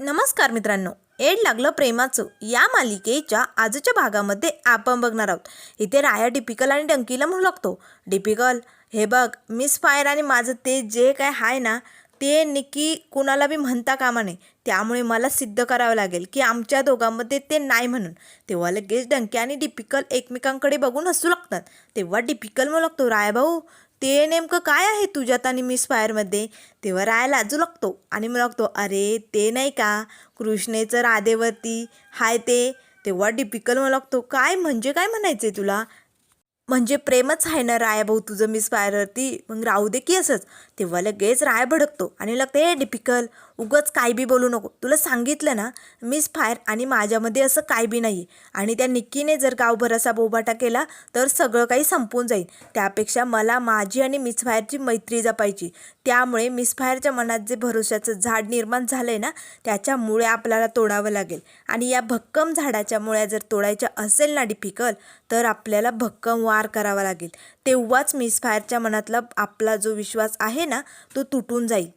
नमस्कार मित्रांनो एड लागलं प्रेमाचं या मालिकेच्या आजच्या भागामध्ये आपण बघणार आहोत. इथे राया डिपिकल आणि डंकीला म्हणू लागतो. डिपिकल हे बघ मिस फायर आणि माझं ते जे काय आहे ना ते निकी कुणाला बी म्हणता कामा नये. त्यामुळे मला सिद्ध करावं लागेल की आमच्या दोघांमध्ये ते नाही म्हणून. तेव्हा लगेच डंकी आणि डिपिकल एकमेकांकडे बघून हसू लागतात. तेव्हा डिपिकल म्हणू लागतो राया भाऊ ते नेमकं काय आहे तुझ्यात आणि मिस फायरमध्ये तेव्हा रायला अजू लागतो आणि मग लागतो अरे ते नाही का? कृष्णेचं राधेवरती हाय ते? तेव्हा डिपिकल मला लागतो काय? म्हणजे काय म्हणायचं तुला? म्हणजे प्रेमच आहे ना राया भाऊ तुझं मिस फायरवरती मग राहू दे की असंच. तेव्हा लगेच राया भडकतो आणि लागतं हे डिपिकल उगच काय बी बोलू नको. तुला सांगितलं ना मिस फायर आणि माझ्यामध्ये असं काय बी नाही आहे आणि त्या निक्कीने जर गावभर असा बोबाटा केला तर सगळं काही संपून जाईल. त्यापेक्षा मला माझी आणि मिस फायरची मैत्री जपायची. त्यामुळे मिस फायरच्या मनात जे भरोश्याचं झाड निर्माण झालं आहे ना त्याच्यामुळे आपल्याला तोडावं लागेल. आणि या भक्कम झाडाच्या मुळ्या जर तोडायच्या असेल ना डिफिकल तर आपल्याला भक्कम वा पार करावा लागेल. तेव्हाच मिस फायरच्या मनातला आपला जो विश्वास आहे ना तो तुटून जाईल.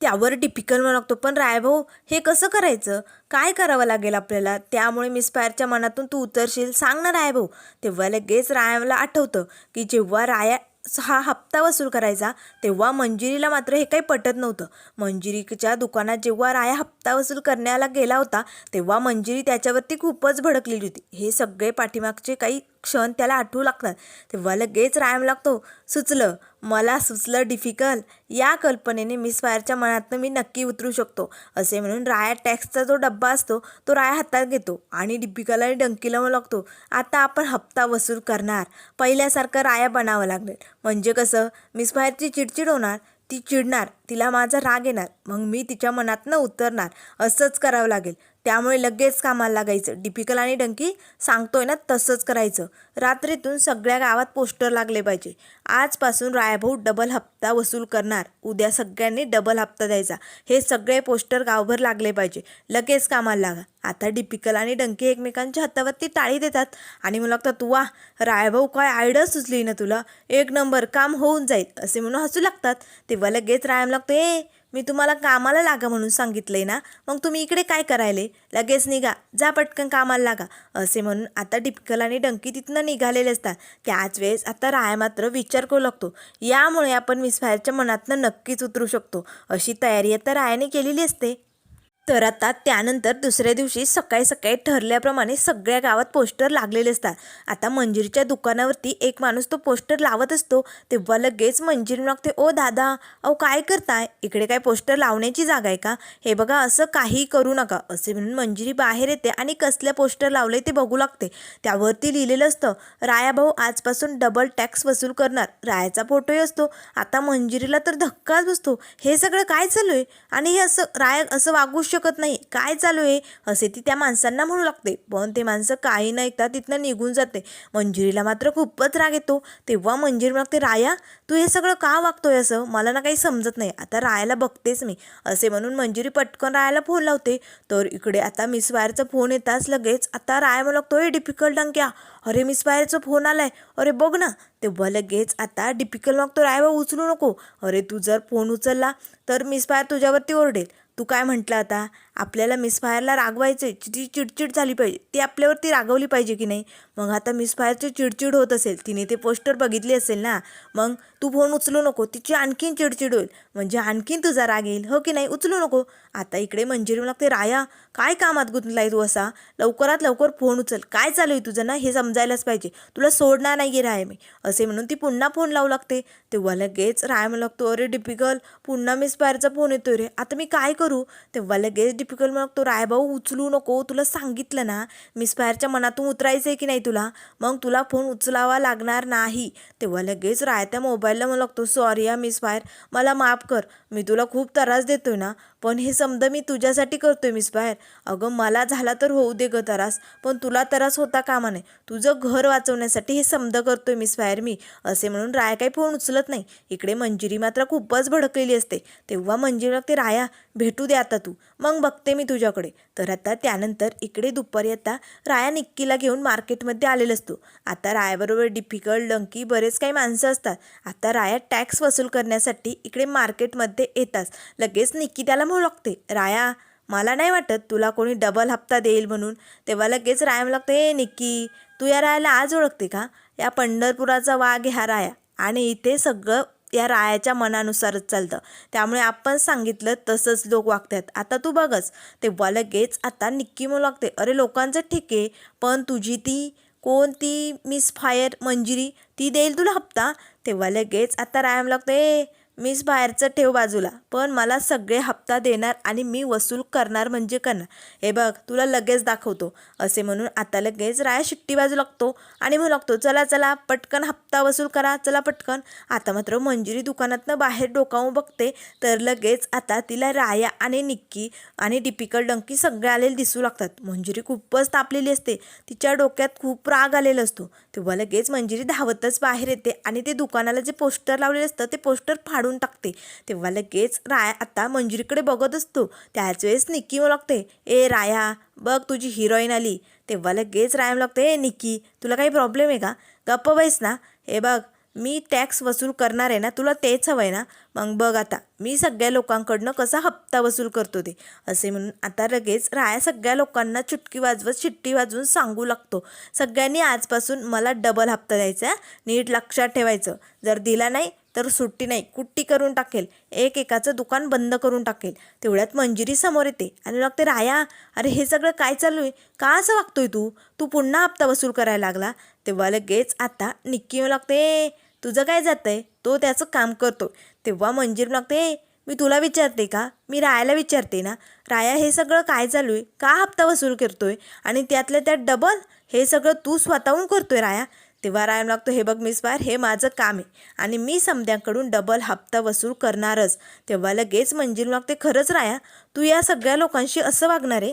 त्यावर डिफिकल्ट म्हणू लागतो. पण रायभाऊ हे कसं करायचं? काय करावं लागेल आपल्याला? त्यामुळे मिसफायरच्या मनातून तू उतरशील. सांग ना रायभाऊ. तेव्हा लगेच रायाला आठवतं की जेव्हा राया हा हप्ता वसूल करायचा तेव्हा मंजिरीला मात्र हे काही पटत नव्हतं. मंजिरीच्या दुकानात जेव्हा राया हप्ता वसूल करण्याला गेला होता तेव्हा मंजिरी त्याच्यावरती खूपच भडकलेली होती. हे सगळे पाठीमागचे काही क्षण त्याला आठवू लागतात. तेव्हा लगेच रायम लागतो. सुचलं मला सुचलं डिफिकल्ट या कल्पनेने मिस फायरच्या मनातनं मी नक्की उतरू शकतो. असे म्हणून राया टॅक्सचा जो डब्बा असतो तो राया हातात घेतो आणि डिफिकल आणि डंकीला लागतो. आता आपण हप्ता वसूल करणार. पहिल्यासारखं राया बनावं लागेल. म्हणजे कसं? मिस फायरची चिडचिड होणार ती चिडणार तिला माझा राग येणार. मग मी तिच्या मनातनं उतरणार. असंच करावं लागेल. त्यामुळे लगेच कामाला लागायचं. डिपिकल आणि डंकी सांगतोय ना तसंच करायचं. रात्रीतून सगळ्या गावात पोस्टर लागले पाहिजे. आजपासून रायभाऊ डबल हप्ता वसूल करणार. उद्या सगळ्यांनी डबल हप्ता द्यायचा. हे सगळे पोस्टर गावभर लागले पाहिजे. लगेच कामाला लागा. आता डिपिकल आणि डंकी एकमेकांच्या हातावरती टाळी देतात. आणि मला लागतात वा रायभाऊ काय आयडिया सुचली ना तुला? एक नंबर काम होऊन जाईल. असे म्हणून हसू लागतात. तेव्हा लगेच रायम लागतो ए मी तुम्हाला कामाला लागा म्हणून सांगितलंय ना. मग तुम्ही इकडे काय करायले? लगेच निघा. जा पटकन कामाला लागा. असे म्हणून आता डिपकल आणि डंकी तिथनं निघालेले असतात. त्याच वेळेस आता राया मात्र विचार करू लागतो. यामुळे आपण मिसफायरच्या मनातनं नक्कीच उतरू शकतो. अशी तयारी आता रायाने केलेली असते. तर आता त्यानंतर दुसऱ्या दिवशी सकाळी सकाळी ठरल्याप्रमाणे सगळ्या गावात पोस्टर लागलेले असतात. आता मंजिरीच्या दुकानावरती एक माणूस तो पोस्टर लावत असतो. तेव्हा लगेच मंजिरी लागते ओ दादा अहो काय करताय? इकडे काय पोस्टर लावण्याची जागा आहे का? हे बघा असं काही करू नका. असे म्हणून मंजिरी बाहेर येते आणि कसल्या पोस्टर लावले ते बघू लागते. त्यावरती लिहिलेलं असतं राया भाऊ आजपासून डबल टॅक्स वसूल करणार. रायाचा फोटोही असतो. आता मंजिरीला तर धक्काच बसतो. हे सगळं काय चालू आहे? आणि हे असं राया असं वागू शकत नाही. काय चालू आहे? असे ती त्या माणसांना म्हणू लागते. पण ते माणसं काही न ऐकता तिथनं निघून जाते. मंजिरीला मात्र खूपच राग येतो. तेव्हा मंजिरी लागते राया तू हे सगळं का वागतोय असं? मला ना काही समजत नाही. आता रायाला बघतेच मी. असे म्हणून मंजिरी पटकन रायाला फोन लावते. तर इकडे आता मिस वायरचा फोन येताच लगेच आता राया मला लागतो हे डिफिकल्ट अंक्या अरे मिस वायरचा फोन आलाय. अरे बघ ना. तेव्हा लगेच आता डिफिकल्ट मागतो बा उचलू नको. अरे तू जर फोन उचलला तर मिस फायर तुझ्यावरती ओरडेल. तू काय म्हटलं आता? आपल्याला मिस फायरला आहे ती चिडचिड झाली पाहिजे ती आपल्यावरती रागवली पाहिजे की नाही? मग आता मिस फायरची चिडचिड होत असेल तिने ते पोस्टर बघितले असेल ना मग तू फोन उचलू नको तिची आणखीन चिडचिड होईल. म्हणजे आणखीन तुझा राग येईल हो की नाही? उचलू नको. आता इकडे मंजिरी लागते राया काय कामात गुंतलाय तू असा? लवकरात लवकर फोन उचल. काय चालू आहे तुझं ना? हे समजायलाच पाहिजे. तुला सोडणार नाही आहे राय मी. असे म्हणून ती पुन्हा फोन लावू लागते. तेव्हा लगेच राय म्हणू लागतो अरे डिपिकल पुन्हा मिस फायरचा फोन येतोय रे. आता मी काय करू? तेव्हा लगेच मग राय रायभाऊ उचलू नको. तुला सांगितलं ना मिस फायरच्या मनातून उतरायचं आहे की नाही तुला? मग तुला फोन उचलावा लागणार नाही. तेव्हा लगेच राय त्या मोबाईलला म्हणू लागतो सॉरी या मिस फायर मला माफ कर. मी तुला खूप त्रास देतोय ना पण हे समजा मी तुझ्यासाठी करतोय मिस बाहेर. अगं मला झाला तर होऊ दे ग त्रास पण तुला त्रास होता कामा नाही तुझं घर वाचवण्यासाठी हे समद करतोय मिस बाहेर मी असे म्हणून राया काही फोन उचलत नाही. इकडे मंजिरी मात्र खूपच भडकलेली असते. तेव्हा मंजिरी लागते राया भेटू दे आता तू. मग बघते मी तुझ्याकडे. तर आता त्यानंतर इकडे दुपारी आता राया निक्कीला घेऊन मार्केटमध्ये आलेला असतो. आता रायाबरोबर डिफिकल्ट डंकी बरेच काही माणसं असतात. आता राया टॅक्स वसूल करण्यासाठी इकडे मार्केटमध्ये ते येताच. लगेच निक्की त्याला म्हणू लागते राया मला नाही वाटत तुला कोणी डबल हप्ता देईल म्हणून. तेव्हा लगेच राया मला लागतं निक्की तू या रायाला आज ओळखते का? या पंढरपुराचा वाघ ह्या राया. आणि इथे सगळं या रायाच्या मनानुसारच चालतं. त्यामुळे आपण सांगितलं तसंच लोक वागतात आता तू बघच. तेव्हा लगेच आता निक्की म्हणू लागते अरे लोकांचं ठीक आहे पण तुझी ती कोणती मिस फायर मंजिरी? ती देईल तुला हप्ता? तेव्हा लगेच आता रायाम लागतो ए मीच बाहेरचं ठेव बाजूला पण मला सगळे हप्ता देणार आणि मी वसूल करणार म्हणजे करणार हे बघ तुला लगेच दाखवतो. असे म्हणून आता लगेच राया शिट्टी बाजू लागतो आणि म्हणू लागतो चला चला पटकन हप्ता वसूल करा चला पटकन. आता मात्र मंजुरी दुकानातनं बाहेर डोकावून बघते तर लगेच आता तिला राया आणि निक्की आणि डिपिकल डंकी सगळे आलेले दिसू लागतात. मंजुरी खूपच तापलेली असते. तिच्या डोक्यात खूप राग आलेला असतो. तेव्हा लगेच मंजिरी धावतच बाहेर येते आणि ते दुकानाला जे पोस्टर लावलेलं असतं ते पोस्टर फाडून टाकते. तेव्हा लगेच राया आता मंजिरीकडे बघत असतो. त्याच वेळेस निक्की लागते. ए राया बघ तुझी हिरोईन आली. तेव्हा लगेच राया लागते ए निक्की तुला काही प्रॉब्लेम आहे का? गप्प बैस ना. हे बघ मी टॅक्स वसूल करणार आहे ना तुला तेच हवं आहे ना? मग बघ आता मी सगळ्या लोकांकडनं कसा हप्ता वसूल करतो ते? असे म्हणून आता लगेच राया सगळ्या लोकांना चुटकी वाजवत शिट्टी वाजवून सांगू लागतो. सगळ्यांनी आजपासून मला डबल हप्ता द्यायचा नीट लक्षात ठेवायचं. जर दिला नाही तर सुट्टी नाही कुट्टी करून टाकेल. एक एकाचं दुकान बंद करून टाकेल. तेवढ्यात मंजिरी समोर येते. आणि लागते राया अरे हे सगळं काय चालू आहे? का असं वागतोय तू? तू पुन्हा हप्ता वसूल करायला लागला. तेव्हा लगेच आता निक्की येऊ लागते तुझं काय जातंय? तो त्याचं काम करतो तेव्हा मंजीर लागते मी तुला विचारते का? मी रायाला विचारते ना? राया हे सगळं काय चालू आहे? का हप्ता वसूल करतोय? आणि त्यातल्या त्यात डबल हे सगळं तू स्वतःहून करतोय राया? तेव्हा राया लागतो हे बघ मिस बार हे माझं काम आहे आणि मी समद्यांकडून डबल हप्ता वसूल करणारच. तेव्हा लगेच मंजीर लागते खरंच राया तू या सगळ्या लोकांशी असं वागणार आहे?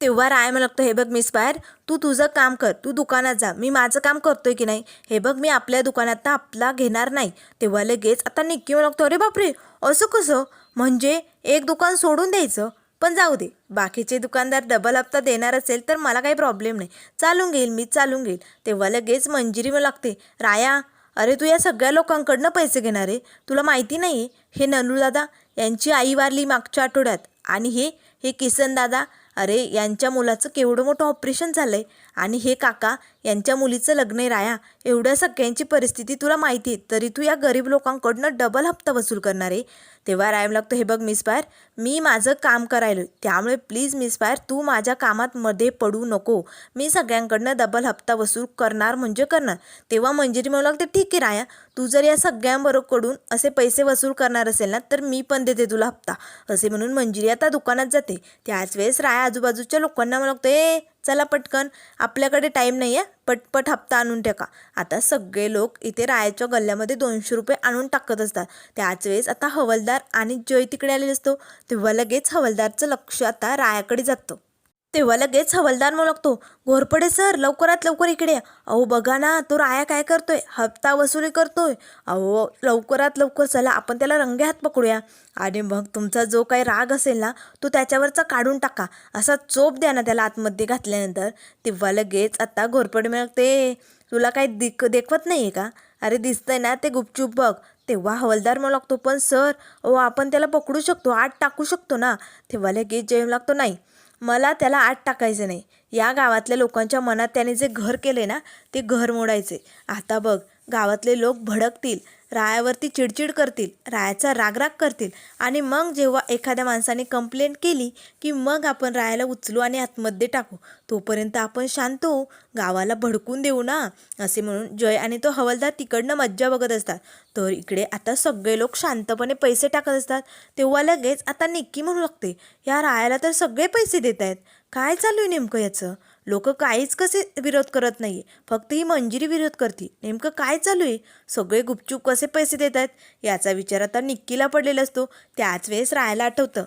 तेव्हा राय मला लागतो हे बघ मिस बाहेर तू तुझं काम कर तू दुकानात जा. मी माझं काम करतोय की नाही? हे बघ मी आपल्या दुकानात आपला घेणार नाही. तेव्हा लगेच आता निक्की मला लागतो अरे बापरे असं कसं? म्हणजे एक दुकान सोडून द्यायचं? पण जाऊ दे. बाकीचे दुकानदार डबल हप्ता देणार असेल तर मला काही प्रॉब्लेम नाही. चालून घेईल मी चालून घेईल. तेव्हा लगेच मंजिरी मला लागते राया अरे तू या सगळ्या लोकांकडनं पैसे घेणार आहे? तुला माहिती नाही हे ननूदादा यांची आई वारली मागच्या आठवड्यात. आणि हे हे किसन दादा अरे यांच्या मुलाचं केवढं मोठं ऑपरेशन झालं आहे आणि हे काका यांच्या मुलीचं लग्न आहे राया. एवढ्या सगळ्यांची परिस्थिती तुला माहिती आहे. तरी तू या गरीब लोकांकडनं डबल हप्ता वसूल करणार आहे. तेव्हा रायम लागतो हे बघ मिस पायर मी माझं काम करायलो त्यामुळे प्लीज मिस पायर तू माझ्या कामात मध्ये पडू नको. मी सगळ्यांकडनं डबल हप्ता वसूल करणार म्हणजे करणार. तेव्हा मंजिरी म्हणू लागते ठीक आहे राया तू जर या सगळ्यांबरोबरकडून असे पैसे वसूल करणार असेल ना तर मी पण देते तुला हप्ता. असे म्हणून मंजिरी आता दुकानात जाते. त्याच वेळेस राया आजूबाजूच्या लोकांना म्हणू लागतो ए चला पटकन आपल्याकडे टाईम नाही आहे पटपट हप्ता आणून टाका आता सगळे लोक इथे रायाच्या गल्ल्यामध्ये दोनशे रुपये आणून टाकत असतात. त्याच वेळेस आता हवलदार आणि जय तिकडे आलेले असतो. तेव्हा लगेच हवलदारचं लक्ष आता रायाकडे जातं. तेव्हा लगेच हवलदार म्हणतो लागतो घोरपडे सर लवकरात लवकर इकडे या. अहो बघा ना तो राया काय करतोय? हप्ता वसुली करतोय. अहो लवकरात लवकर चला आपण त्याला रंगे हात पकडूया. आणि मग तुमचा जो काही राग असेल ना तो त्याच्यावरचा काढून टाका. असा चोप द्या ना त्याला आतमध्ये घातल्यानंतर. तेव्हा लगेच आत्ता घोरपडे मिळते तुला काही दिक देखवत नाही आहे का? अरे दिसतंय ना ते गुपचूप बघ. तेव्हा हवलदार म्हणू लागतो पण सर अहो आपण त्याला पकडू शकतो आत टाकू शकतो ना. तेव्हा लगेच जेम लागतो नाही. मला त्याला आत टाकायचं नाही. या गावातल्या लोकांच्या मनात त्याने जे घर केले ना ते घर मोडायचे आता बघ गावातले लोक भडकतील. रायावरती चिडचिड करतील रायाचा रागराग करतील आणि मग जेव्हा एखाद्या माणसाने कंप्लेंट केली की मग आपण रायाला उचलू आणि आतमध्ये टाकू तोपर्यंत आपण शांत होऊ गावाला भडकून देऊ ना असे म्हणून जय आणि तो हवलदार तिकडनं मज्जा बघत असतात. तर इकडे आता सगळे लोक शांतपणे पैसे टाकत असतात. तेव्हा लगेच आता निक्की म्हणू लागते या रायाला तर सगळे पैसे देत आहेत काय चालू आहे नेमकं याचं? लोक काहीच कसे विरोध करत नाही फक्त ही मंजिरी विरोध करते नेमकं काय चालू आहे? सगळे गुपचूप कसे पैसे देत आहेत? याचा विचार आता निक्कीला पडलेला असतो. त्याच वेळेस रायाला आठवतं.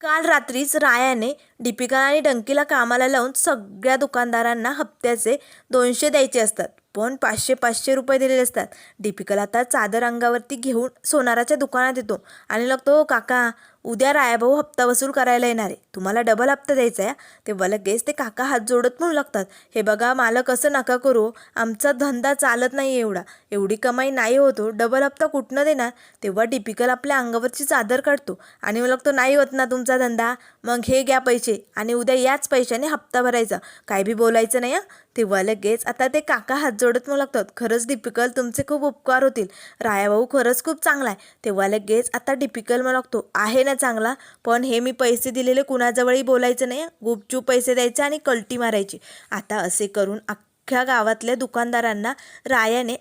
काल रात्रीच रायाने दीपिका आणि डंकीला कामाला लावून सगळ्या दुकानदारांना हप्त्याचे दोनशे द्यायचे असतात. पण पाचशे पाचशे रुपये दिलेले असतात. दीपिकाला आता चादर अंगावरती घेऊन सोनाराच्या दुकानात येतो. आणि लागतो काका उद्या रायाभाऊ हप्ता वसूल करायला येणार आहे. तुम्हाला डबल हप्ता द्यायचा आहे. तेव्हा लगेच ते काका हात जोडत म्हणू लागतात. हे बघा मालक असं नका करू. आमचा धंदा चालत नाही एवढा. एवढी कमाई नाही होतो हो. डबल हप्ता कुठनं देणार? तेव्हा टिपिकल आपल्या अंगावरची चादर काढतो. आणि मग लागतो नाही होत ना तुमचा धंदा. मग हे घ्या पैसे. आणि उद्या याच पैशाने हप्ता भरायचा. काय बी बोलायचं नाही हं. तेव्हा लगेच आता ते काका हात जोडत म्हणू लागतात. खरंच डिपिकल तुमचे खूप उपकार होतील. रायाभाऊ खरंच खूप चांगला आहे. तेव्हा लगेच आता डिपिकल म्हणू लागतो आहे ना चांगला. पण हे मी पैसे दिलेले कुणाजवळही बोलायचं नाही. गुपचूप पैसे द्यायचे आणि कल्टी मारायची. आता असे करून अख्ख्या गावातल्या दुकानदारांना रायाने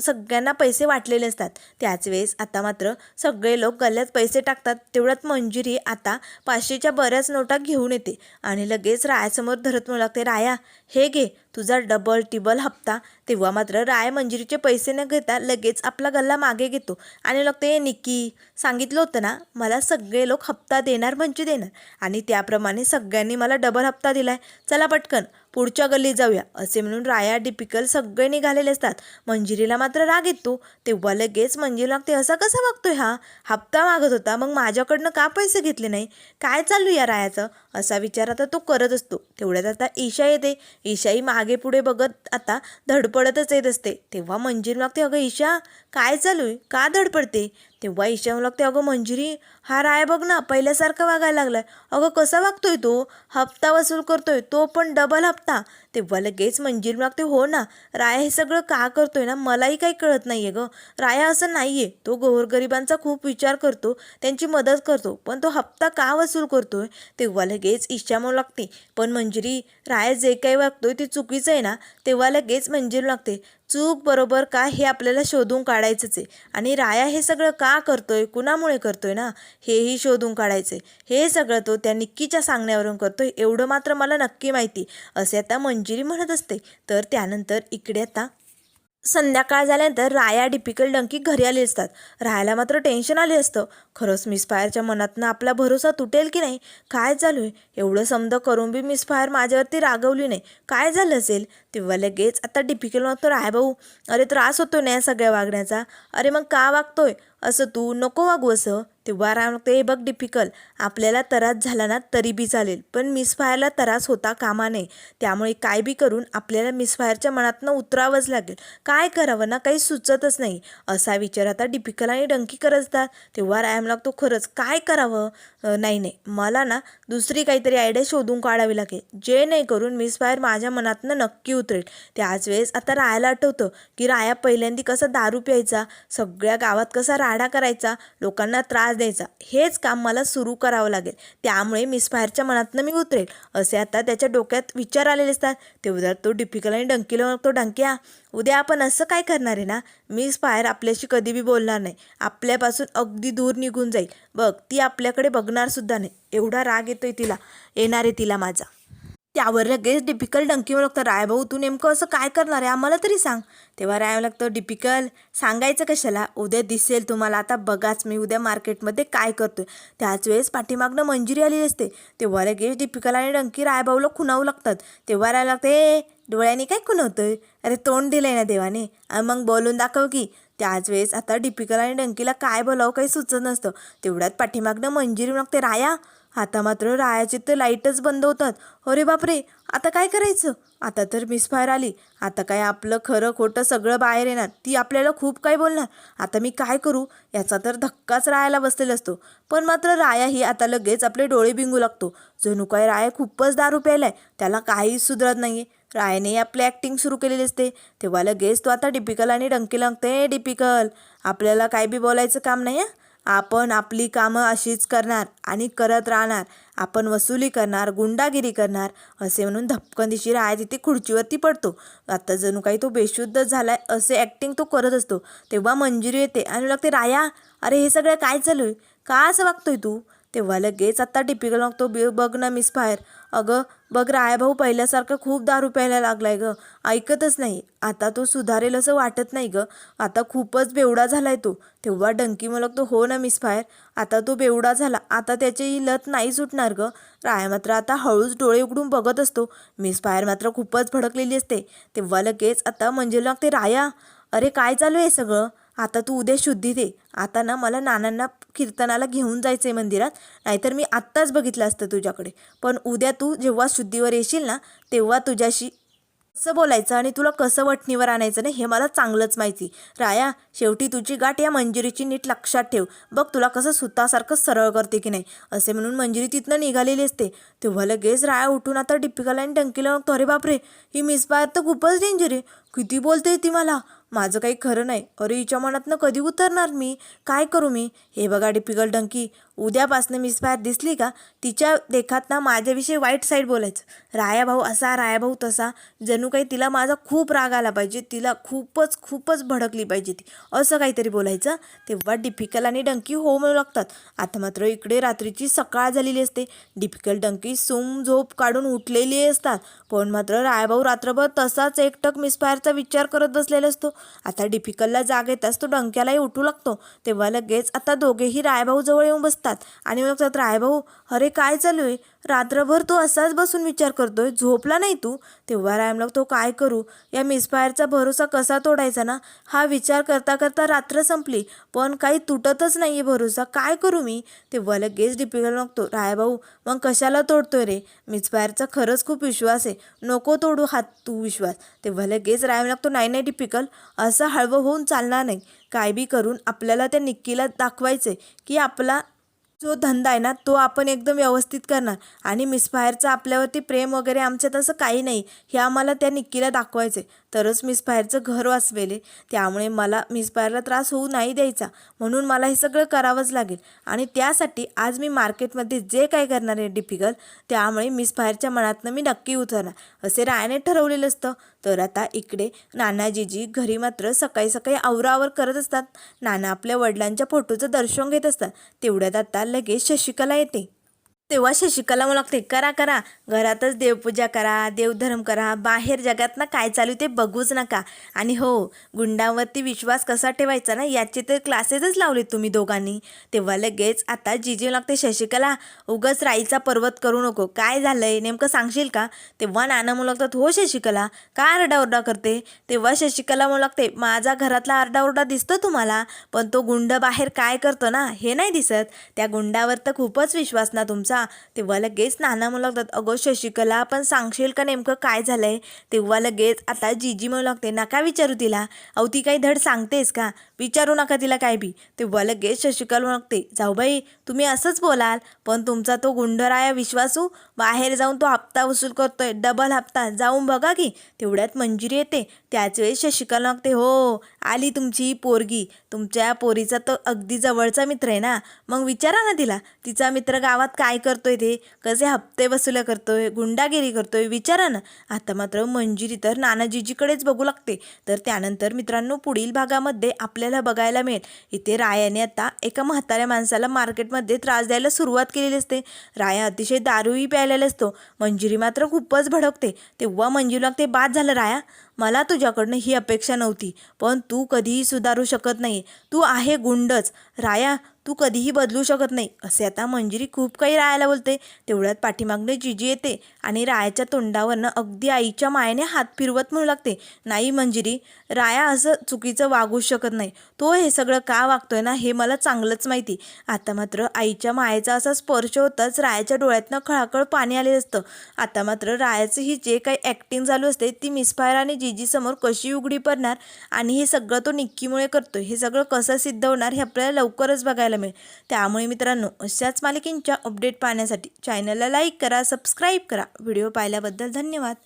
सगळ्यांना पैसे वाटलेले असतात. त्याच वेळेस आता मात्र सगळे लोक गल्ल्यात पैसे टाकतात. तेवढ्यात मंजिरी आता पाचशेच्या बऱ्याच नोटा घेऊन येते. आणि लगेच रायासमोर धरत म्हणू लागते राया हे घे तुझा डबल टिबल हप्ता. तेव्हा मात्र राय मंजिरीचे पैसे न घेता लगेच आपला गल्ला मागे घेतो. आणि लागते ते निकी सांगितलं होतं ना मला सगळे लोक हप्ता देणार म्हणजे देणार. आणि त्याप्रमाणे सगळ्यांनी मला डबल हप्ता दिलाय. चला पटकन पुढच्या गल्ली जाऊया. असे म्हणून राया डिपिकल सगळे निघालेले असतात. मंजिरीला मात्र राग येतो. तेव्हा लगेच मंजिरी लागते असा कसा वागतोय हा? हप्ता मागत होता मग माझ्याकडनं का पैसे घेतले नाही? काय चालू या रायाचं? असा विचार आता तो करत असतो. तेवढ्यात आता ईशा येते. ईशाही मागे पुढे बघत आता धडपडतच येत असते. तेव्हा मंजिरी मागते अगं ईशा काय चालू आहे? का धडपडते? तेव्हा ईशा लागते अगं मंजिरी हा राय बघ ना पहिल्यासारखा वागायला लागलाय. अगं कसा वागतोय तो? हप्ता वसूल करतोय तो पण डबल हप्ता. तेव्हा लगेच मंजिरी लागते हो ना. राया हे सगळं का करतोय ना मलाही काही कळत नाहीये गं. राया असं नाहीये. तो गोरगरिबांचा खूप विचार करतो त्यांची मदत करतो पण तो हप्ता का वसूल करतोय? तेव्हा लगेच ईशा म्हणू लागते. पण मंजिरी राया जे काही वागतोय ते चुकीचं आहे ना. तेव्हा लगेच मंजिरी लागते. चूक बरोबर काय हे आपल्याला शोधून काढायचंच आहे? आणि राया हे सगळं का करतोय? कुणामुळे करतोय ना? हेही शोधून काढायचंय. हे सगळं तो त्या निक्कीच्या सांगण्यावरून करतोय एवढं मात्र मला नक्की माहिती. असे आता मंजिरी म्हणत असते. तर त्यानंतर इकडे आता संध्याकाळ झाल्यानंतर राया डिपिकल डंकी घरी आली असतात. रायाला मात्र टेन्शन आले असतं. खरंच मिस फायरच्या मनातनं आपला भरोसा तुटेल की नाही? काय चालू आहे? एवढं समद करून बी मिस फायर माझ्यावरती रागवली नाही. काय झालं असेल? तेव्हा लगेच आता डिपिकल म्हणतो राय भाऊ अरे त्रास होतो ना या सगळ्या वागण्याचा? अरे मग का वागतोय? असं तू नको वागू असं. तेव्हा रामते हे बघ डिफिकल आपल्याला त्रास झाला ना तरी बी चालेल. पण मिसफायरला त्रास होता कामा नये त्यामुळे काय बी करून आपल्याला मिसफायरच्या मनातनं उतरावंच लागेल. काय करावं ना काही सुचतच नाही. असा विचार आता डिफिकल आणि डंकी करत असतात तेव्हा राम लागतो खरंच काय करावं? नाही नाही. मला ना दुसरी काहीतरी आयडिया शोधून काढावी लागेल. जे नाही करून मिसफायर माझ्या मनातनं नक्की उतरेल. त्याच वेळेस आता रायाला आठवतं की राया पहिल्यांदी कसा दारू प्यायचा? सगळ्या गावात कसा राडा करायचा लोकांना त्रास द्यायचा हेच काम मला सुरू करावं लागेल. त्यामुळे मिसफायरच्या मनातनं मी उतरेल. असे आता त्याच्या डोक्यात विचार आलेले असतात. तेवढ्यात तो डिफिकल्ट आणि डंकीला म्हणतो डंक्या उद्या आपण असं काय करणार आहे ना? मिस फायर आपल्याशी कधी बी बोलणार नाही. आपल्यापासून अगदी दूर निघून जाईल. बघ ती आपल्याकडे बघणार सुद्धा नाही. एवढा राग येतोय तिला. येणार आहे तिला माझा. त्यावर लगेच डिपिकल डंकी लागतं. रायभाऊ तू नेमकं असं काय करणार आहे? आम्हाला तरी सांग. तेव्हा राय लागतं डिपिकल सांगायचं कशाला? उद्या दिसेल तुम्हाला. आता बघाच मी उद्या मार्केटमध्ये काय करतोय. त्याच वेळेस पाठीमागनं मंजुरी आलेली असते. तेव्हा लगेच डिपिकल आणि डंकी रायभाऊला खुणावू लागतात. तेव्हा राय लागते "ए, डोळ्याने काय खुणवतोय? अरे तोंड दिलंय ना देवाने. मग बोलून दाखव की. त्याच वेळेस आता डिपिकल आणि डंकीला काय बोलावं काही सुचत नसतं. तेवढ्यात पाठीमागनं मंजिरी लागते राया आता मात्र रायाचे तर लाईटच बंद होतात. अरे बापरे आता काय करायचं? आता तर मिसफायर आली. आता काय आपलं खरं खोटं सगळं बाहेर येणार? ती आपल्याला खूप काय बोलणार. आता मी काय करू? याचा तर धक्काच रायाला बसलेला असतो. पण मात्र राया ही आता लगेच आपले डोळे बिंगू लागतो. जणू काय राया खूपच दारू प्यायलाय. त्याला काहीच सुधरत नाही रायने आपली ॲक्टिंग सुरू केलेली असते. तेव्हा लगेच तो आता डिपिकल आणि डंकी लागते डिपिकल आपल्याला काय बी बोलायचं काम नाही आहे आपण आपली कामं अशीच करणार आणि करत राहणार. आपण वसुली करणार गुंडागिरी करणार असे म्हणून धपकन दिशी राय तिथे खुर्चीवरती पडतो. आता जणू काही तो बेशुद्ध झालाय असे ॲक्टिंग तो करत असतो. तेव्हा मंजुरी येते आणि लागते राया अरे हे सगळं काय चालू आहे? का असं वागतोय तू? तेव्हा लगेच आता टिपिकल मग तो बघ ना मिस फायर अगं बघ राया भाऊ पहिल्यासारखं खूप दारू प्यायला लागलाय ग. ऐकतच नाही. आता तो सुधारेल असं वाटत नाही ग. आता खूपच बेवडा झालाय तो. तेव्हा डंकी मलक तो हो ना मिस फायर आता तो बेवडा झाला. आता त्याची ही लत नाही सुटणार ग. राया मात्र आता हळूच डोळे उघडून बघत असतो. मिस फायर मात्र खूपच भडकलेली असते. तेव्हा लगेच आता म्हणजे लागते राया अरे काय चालू आहे सगळं? आता तू उद्या शुद्धी दे. आता ना मला नानांना कीर्तनाला घेऊन जायचं आहे मंदिरात. नाहीतर मी आत्ताच बघितलं असतं तुझ्याकडे. पण उद्या तू जेव्हा शुद्धीवर येशील ना तेव्हा तुझ्याशी कसं बोलायचं आणि तुला कसं वठणीवर आणायचं ना हे मला चांगलंच माहिती. राया शेवटी तुझी गाठ या मंजुरीची नीट लक्षात ठेव. बघ तुला कसं सुतासारखं सरळ करते की नाही. असे म्हणून मंजुरी तिथनं निघालेली असते. तेव्हा लगेच राया उठून आता डिपिकाला आणि डंकीला बघतो अरे बापरे ही मिस बाहेर तर खूपच डेंजर आहे. किती बोलते ती मला? माझं काही खरं नाही. अरे हिच्या मनातनं कधी उतरणार मी? काय करू मी? हे बघा डिपिकल डंकी. उद्यापासनं मिस बाहेर दिसली का तिच्या देखात ना माझ्याविषयी वाईट साईड बोलायचं. राया भाऊ असा राया भाऊ तसा. जणू काही तिला माझा खूप राग आला पाहिजे. तिला खूपच खूपच भडकली पाहिजे ती. असं काहीतरी बोलायचं. तेव्हा डिफिकल आणि डंकी हो मिळू लागतात. आता मात्र इकडे रात्रीची सकाळ झालेली असते. डिफिकल डंकी सुम झोप काढून उठलेली असतात. पण मात्र रायाभाऊ रात्रभर तसाच एकटक मिसफायरचा विचार करत बसलेला असतो. आता डिफिकलला जाग येताच तो डंक्यालाही उठू लागतो. तेव्हा लगेच आता दोघेही रायभाऊ जवळ येऊन बसतात. आणि मग म्हणतात रायभाऊ अरे काय चालू आहे? रात्रभर तो असाच बसून विचार करतोय झोपला नाही तू? तेव्हा रायम तो काय करू? या मिसफायरचा भरोसा कसा तोडायचा ना? हा विचार करता करता रात्र संपली. पण काही तुटतच नाही आहे भरोसा. काय करू मी? तेव्हा लगेच डिपिकल लागतो रायभाऊ मग कशाला तोडतोय रे? मिसफायरचा खरंच खूप विश्वास आहे. नको तोडू हात तू विश्वास. तेव्हा लगेच रायम लागतो नाही नाही डिपिकल असं हळवं होऊन चालणार नाही. काय बी करून आपल्याला त्या निक्कीला दाखवायचं आहे की आपला जो धंदा आहे ना तो आपण एकदम व्यवस्थित करणार. आणि मिसफायरचं आपल्यावरती प्रेम वगैरे आमच्यात असं काही नाही. हे आम्हाला त्या निक्कीला दाखवायचं तरच तरच मिसफायरचं घर वाचवेले. त्यामुळे मला मिसफायरला त्रास होऊ नाही द्यायचा. म्हणून मला हे सगळं करावंच लागेल. आणि त्यासाठी आज मी मार्केटमध्ये जे काय करणार आहे डिफिकल्ट त्यामुळे मिसफायरच्या मनातनं मी नक्की उतरणार. असे रायाने ठरवलेलं असतं. तर आता इकडे नानाजीजी घरी मात्र सकाळी सकाळी आवरावर करत असतात. नाना आपल्या वडिलांच्या फोटोचं दर्शन घेत असतात. तेवढ्यात आता लगेच शशिकला येते. तेव्हा शशिकला मला लागते करा करा. घरातच देवपूजा करा देवधर्म करा. बाहेर जगात ना काय चालू ते बघूच नका. आणि हो गुंडांवरती विश्वास कसा ठेवायचा ना याचे तर क्लासेसच लावले तुम्ही दोघांनी. तेव्हा लगेच आता जिजे लागते शशिकला उगच राईचा पर्वत करू नको. काय झालंय? नेमकं सांगशील का? तेव्हा नाना म्हणू लागतात हो शशिकला. काय आरडाओरडा करते? तेव्हा शशिकला म्हणू लागते माझा घरातला आरडाओरडा दिसतो तुम्हाला पण तो गुंड बाहेर काय करतो ना हे नाही दिसत. त्या गुंडावर तर खूपच विश्वास ना तुमचा. तेव्हा लगेच नाना म्हणू लागतात अगो शशिकला पण सांगशील का नेमकं काय झालंय? तेव्हा लगेच आता जीजी म्हणू लागते नका विचारू तिला. अहो ती काही धड सांगतेस का? विचारू नका तिला काय बी. तेव्हा लगेच शशिकल म्हणते जाऊ बाई तुम्ही असंच बोलाल पण तुमचा तो गुंडराया विश्वासू बाहेर जाऊन तो हप्ता वसूल करतोय डबल हप्ता. जाऊन बघा की. तेवढ्यात मंजुरी येते. त्याच वेळेस शशिकल म्हणते हो आली तुमची पोरगी. तुमच्या पोरीचा तो अगदी जवळचा मित्र आहे ना. मग विचारा ना तिला तिचा मित्र गावात काय करतोय ते? कसे हप्ते वसुल्या करतोय गुंडागिरी करतोय? विचारा ना. आता मात्र मंजिरी तर नानाजीजीकडेच बघू लागते. तर त्यानंतर मित्रांनो पुढील भागामध्ये आपल्या आपल्याला बघायला मिळेल. इथे रायाने आता एका म्हाताऱ्या माणसाला मार्केटमध्ये त्रास द्यायला सुरुवात केलेली असते. राया अतिशय दारूही प्यायलेला असतो. मंजिरी मात्र खूपच भडकते. तेव्हा मंजू ते बाद झालं राया. मला तुझ्याकडनं ही अपेक्षा नव्हती पण तू कधीही सुधारू शकत नाही. तू आहे गुंडच. राया तू कधीही बदलू शकत नाही. असे आता मंजिरी खूप काही रायाला बोलते. तेवढ्यात पाठीमागणे जिजी येते आणि रायाच्या तोंडावरनं अगदी आईच्या मायेने हात फिरवत म्हणू लागते. नाही मंजिरी राया असं चुकीचं वागू शकत नाही. तो हे सगळं का वागतोय ना हे मला चांगलंच माहिती. आता मात्र आईच्या मायेचा असा स्पर्श होताच रायाच्या डोळ्यातनं खळाखळ पाणी आलेलं असतं. आता मात्र रायाचं ही जे काही ॲक्टिंग चालू असते ती मिसफायर आणि जीजीसमोर कशी उघडी पडणार आणि हे सगळं तो निक्कीमुळे करतो हे सगळं कसं सिद्ध होणार हे आपल्याला लवकरच बघायला मिळेल. त्यामुळे मित्रांनो अशाच मालिकेंच्या अपडेट पाहण्यासाठी चॅनलला लाईक करा सबस्क्राईब करा. व्हिडिओ पाहिल्याबद्दल धन्यवाद.